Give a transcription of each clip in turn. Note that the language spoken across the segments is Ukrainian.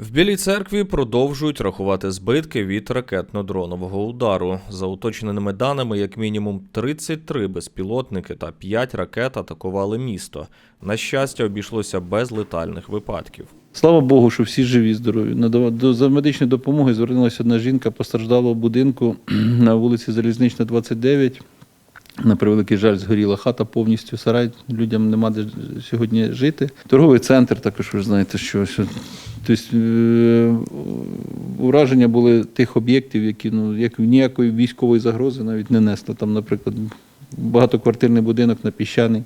В Білій церкві продовжують рахувати збитки від ракетно-дронового удару. За уточненими даними, як мінімум 33 безпілотники та 5 ракет атакували місто. На щастя, обійшлося без летальних випадків. Слава Богу, що всі живі, здорові. До медичної допомоги звернулася одна жінка постраждала в будинку на вулиці Залізнична, 29. На превеликий жаль, згоріла хата повністю, сарай, людям нема де сьогодні жити. Торговий центр також, ви знаєте, що, тобто, ураження були тих об'єктів, які ну, як ніякої військової загрози навіть не несли. Там, наприклад, багатоквартирний будинок на піщаний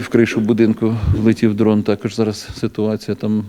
в кришу будинку влетів дрон. Також зараз ситуація там.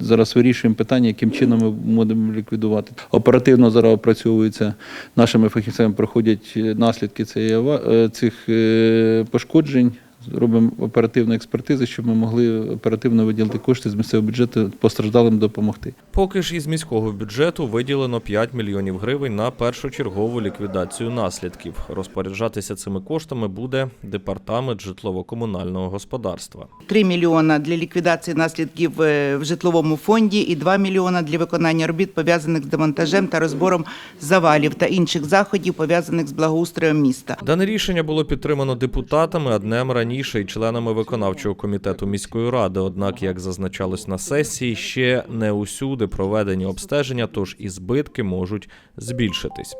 Зараз вирішуємо питання, яким чином ми будемо ліквідувати. Оперативно зараз опрацьовується нашими фахівцями, проходять е, наслідки е, цих е, пошкоджень. Робимо оперативну експертизу, щоб ми могли оперативно виділити кошти з місцевого бюджету постраждалим допомогти. Поки ж із міського бюджету виділено 5 мільйонів гривень на першочергову ліквідацію наслідків. Розпоряджатися цими коштами буде департамент житлово-комунального господарства. 3 мільйона для ліквідації наслідків е, в житловому фонді і 2 мільйона для виконання робіт, пов'язаних з демонтажем та розбором завалів та інших заходів, пов'язаних з благоустроєм міста. Дане рішення було підтримано депутатами, а днем раніше і членами виконавчого комітету міської ради. Однак, як зазначалось на сесії, ще не усюди проведені обстеження, тож і збитки можуть збільшитись.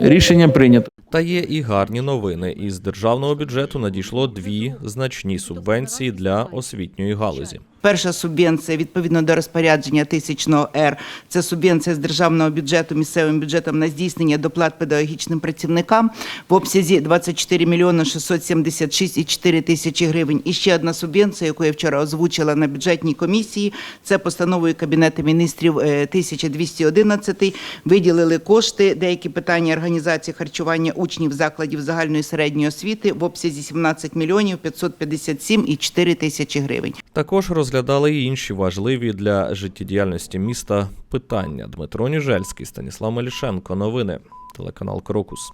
Рішення прийнято. Та є і гарні новини. Із державного бюджету надійшло дві значні субвенції для освітньої галузі. Перша субвенція відповідно до розпорядження тисячного Р. Це субвенція з державного бюджету місцевим бюджетом на здійснення доплат педагогічним працівникам в обсязі 24 мільйони 676,4 тисячі гривень. І ще одна субвенція, яку я вчора озвучила на бюджетній комісії. Це постановою Кабінету міністрів е, 1211. Виділили кошти, деякі питання організації харчування учнів закладів загальної середньої освіти в обсязі 17 мільйонів 557,4 тисячі гривень. Також розглядали й інші важливі для життєдіяльності міста питання. Дмитро Ніжельський, Станіслав Малішенко. Новини. Телеканал Крокус.